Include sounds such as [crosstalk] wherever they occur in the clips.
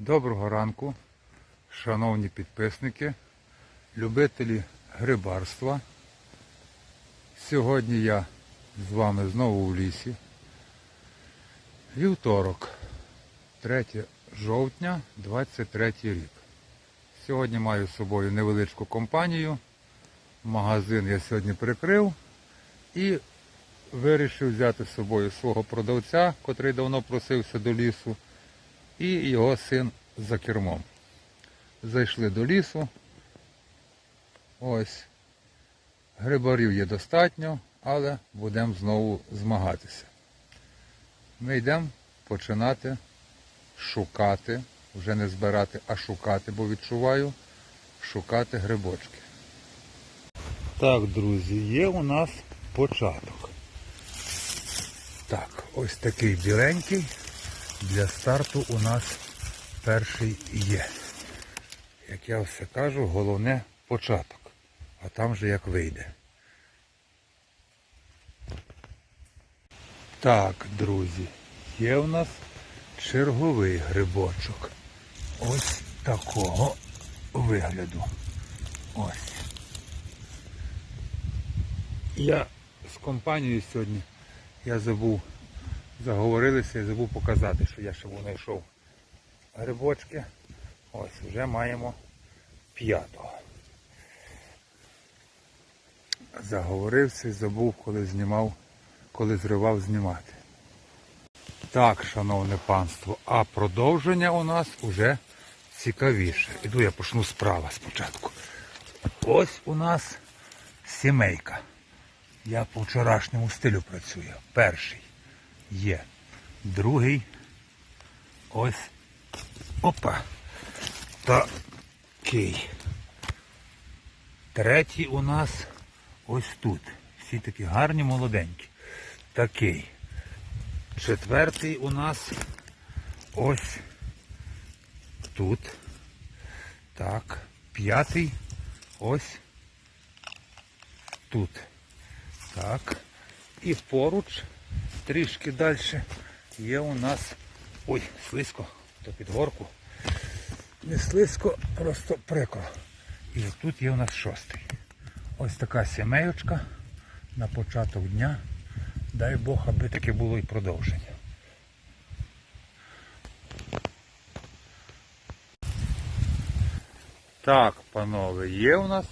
Доброго ранку, шановні підписники, любителі грибарства. Сьогодні я з вами знову в лісі. Вівторок, 3 жовтня, 23 рік. Сьогодні маю з собою невеличку компанію. Магазин я сьогодні прикрив і вирішив взяти з собою свого продавця, котрий давно просився до лісу і його син за кермом. Зайшли до лісу. Ось. Грибарів є достатньо, але будемо знову змагатися. Ми йдемо починати шукати, вже не збирати, а шукати, бо відчуваю, шукати грибочки. Так, друзі, є у нас початок. Так, ось такий біленький. Для старту у нас перший є. Як я все кажу, головне початок. А там же як вийде. Так, друзі, є у нас черговий грибочок. Ось такого вигляду. Ось. Я з компанією сьогодні я забув заговорилися і забув показати, що я ще знайшов грибочки. Ось, вже маємо п'ятого. Заговорився і забув, коли знімав, коли зривав знімати. Так, шановне панство, а продовження у нас уже цікавіше. Іду я почну справа спочатку. Ось у нас сімейка. Я по вчорашньому стилю працюю. Перший є. Другий. Ось. Опа. Такий. Третій у нас ось тут. Всі такі гарні, молоденькі. Такий. Четвертий у нас ось тут. Так. П'ятий ось тут. Так. І поруч трішки далі є у нас... Ой, слизько, то під горку. Не слизько, просто прикро. І тут є у нас шостий. Ось така сімейочка на початок дня. Дай Бог, аби таке було і продовження. Так, панове, є у нас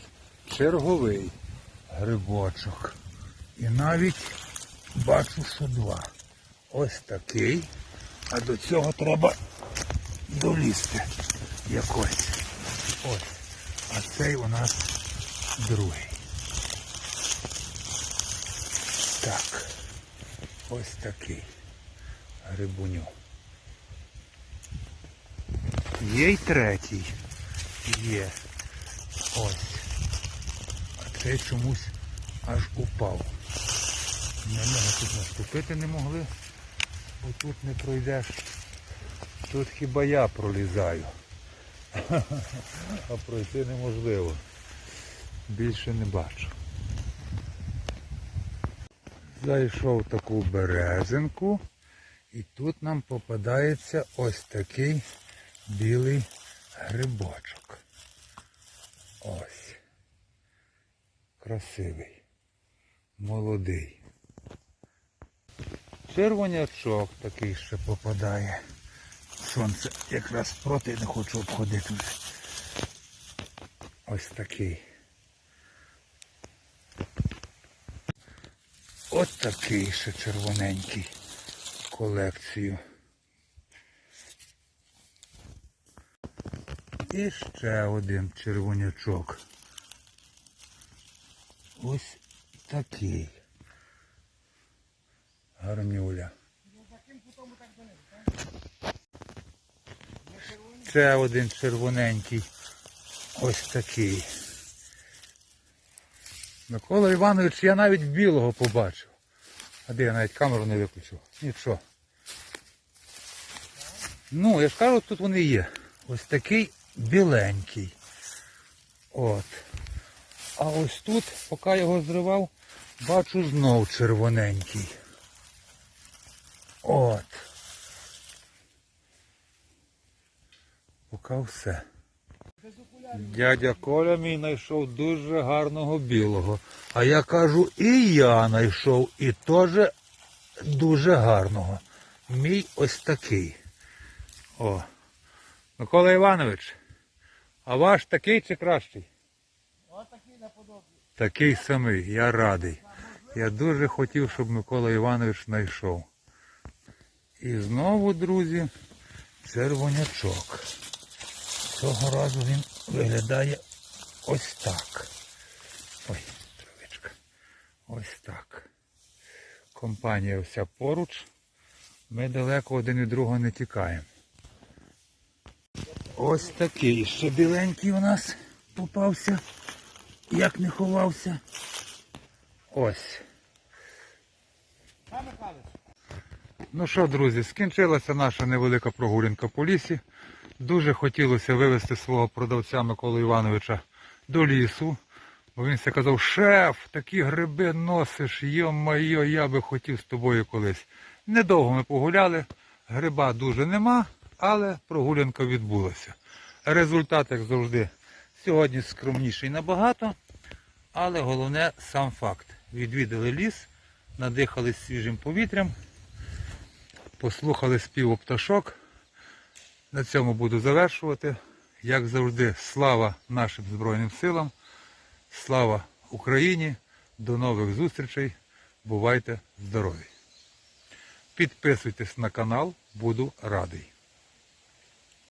черговий грибочок. І навіть бачу, що два. Ось такий. А до цього треба долізти якось. Ось. А цей у нас другий. Так. Ось такий. Грибуню. Є й третій. Є. Ось. А цей чомусь аж упав. Нього тут наступити не могли. Отут не пройдеш. Тут хіба я пролізаю. [laughs] А пройти неможливо. Більше не бачу. Зайшов в таку березинку і тут нам попадається ось такий білий грибочок. Ось. Красивий. Молодий. Червонячок такий ще попадає. Сонце якраз проти не хочу обходити. Ось такий. Ось такий ще червоненький колекцію. І ще один червонячок. Ось такий. Гарнюля. Ще один червоненький. Ось такий. Микола Іванович, я навіть білого побачив. А де я навіть камеру не виключив? Нічого. Ну, я ж кажу, тут вони є. Ось такий біленький. От. А ось тут, поки його зривав, бачу знов червоненький. От. Поки все. Дядя Коля мій знайшов дуже гарного білого. А я кажу, і я знайшов, і теж дуже гарного. Мій ось такий. О. Микола Іванович, а ваш такий чи кращий? Такий самий, я радий. Я дуже хотів, щоб Микола Іванович знайшов. І знову, друзі, червонячок. Цього разу він виглядає ось так. Ой, травичка. Ось так. Компанія вся поруч. Ми далеко один від другого не тікаємо. Ось такий ще біленький у нас попався. Як не ховався. Ось. Ну що, друзі, скінчилася наша невелика прогулянка по лісі. Дуже хотілося вивезти свого продавця Миколи Івановича до лісу. Бо він все казав, шеф, такі гриби носиш, йо-майо, я би хотів з тобою колись. Недовго ми погуляли, гриба дуже нема, але прогулянка відбулася. Результат, як завжди, сьогодні скромніший набагато, але головне сам факт. Відвідали ліс, надихались свіжим повітрям, послухали співу пташок. На цьому буду завершувати. Як завжди, слава нашим Збройним силам, слава Україні, до нових зустрічей. Бувайте здорові! Підписуйтесь на канал, буду радий.